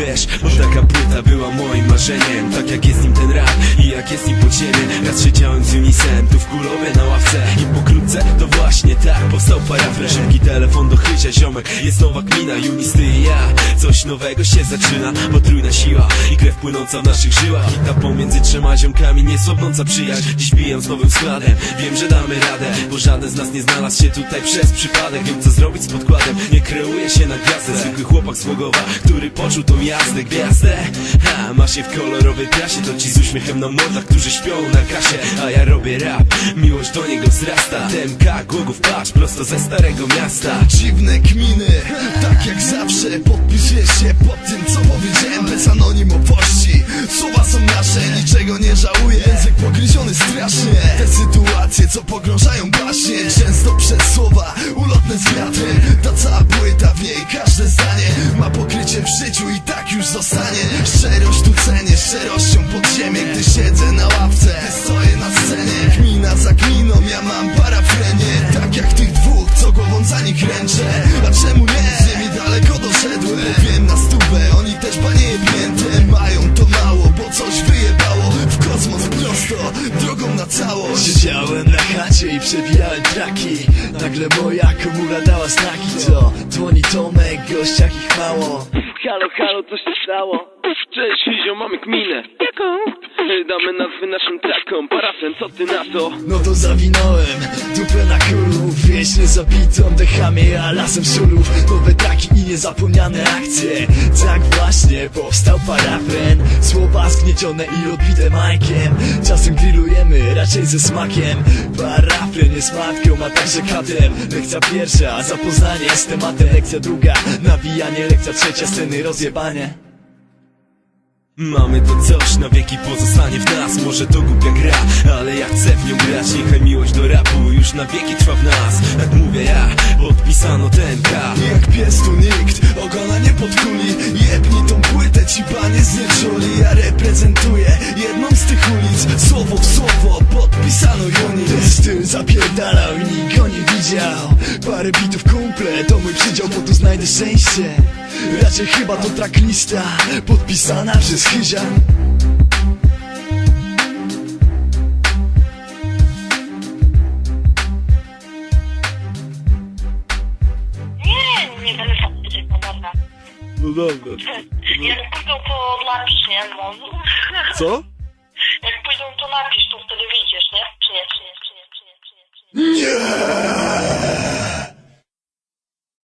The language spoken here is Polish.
wiesz Bo taka płyta była moim marzeniem. Tak jak jest nim ten rap i jak jest nim podziemie Raz siedziałem z Unisem tu w Kulowie na ławce. I pokrótce to właśnie tak powstał parafren Szybki telefon do chycia ziomek. Jest nowa kmina, Unis ty i ja. Coś nowego się zaczyna Potrójna siła i krew płynąca w naszych żyłach. I ta pomiędzy trzema ziomkami niesłabnąca przyjaźń. Dziś bijam z nowym składem. Wiem, że damy radę Bo żaden z nas nie znalazł się tutaj przez przypadek. Wiem co zrobić z podkładem. Nie kreuję się na gwiazdę. Zwykły chłopak z który poczuł tą jazdę Gwiazdę, ha, masz je w kolorowej prasie. To ci z uśmiechem na mordach, którzy śpią na kasie. A ja robię rap, miłość do niego wzrasta. TMK, Głogów, patrz, prosto ze starego miasta. Dziwne kminy, tak jak zawsze Podpisuję się pod tym co powiedziałem Bez anonimowości. Słowa są nasze, niczego nie żałuję. Język pogryziony strasznie. Te sytuacje co pogrążają baśnie Często przez słowa ulotne z wiatrem Ta cała płyta w niej każde zdanie Ma pokrycie w życiu i tak już zostanie. Szczerość tu cenię, szczerością pod ziemię Gdy siedzę na ławce, stoję na scenie. Gmina za gminą, ja całość Siedziałem na chacie i przebijałem traki Nagle moja komura dała znaki Co? Dzwoni Tomek, gościach ich mało Halo, halo, co się stało? Cześć, Fizio, mamy kminę Jaką? Damy nazwy naszym trackom Parafren, co ty na to? No to zawinąłem dupę na kulu Wieśnie zabitą dechami, a lasem szulów Nowe traki niezapomniane akcje. Tak właśnie powstał parafren Słowa zgniecione i odbite majkiem. Czasem grillujemy, raczej ze smakiem. Parafren jest matką, a także katem Lekcja pierwsza, zapoznanie z tematem. Lekcja druga, nawijanie. Lekcja trzecia, sceny rozjebanie. Mamy to coś, na wieki pozostanie w nas. Może to głupia gra, ale ja chcę w nią grać. Niechaj miłość do rapu już na wieki trwa w nas. Tak mówię ja, podpisano znieczuli Ja reprezentuję jedną z tych ulic. Słowo w słowo podpisano Ten Unis styl zapierdalał i nikt go nie widział. Parę bitów kumple, to mój przydział, bo tu znajdę szczęście. Raczej chyba to tracklista, podpisana przez Chyzia No dobra Jak pójdą, to napisz, nie? No. Co? Jak pójdą, to napisz, to wtedy wyjdziesz,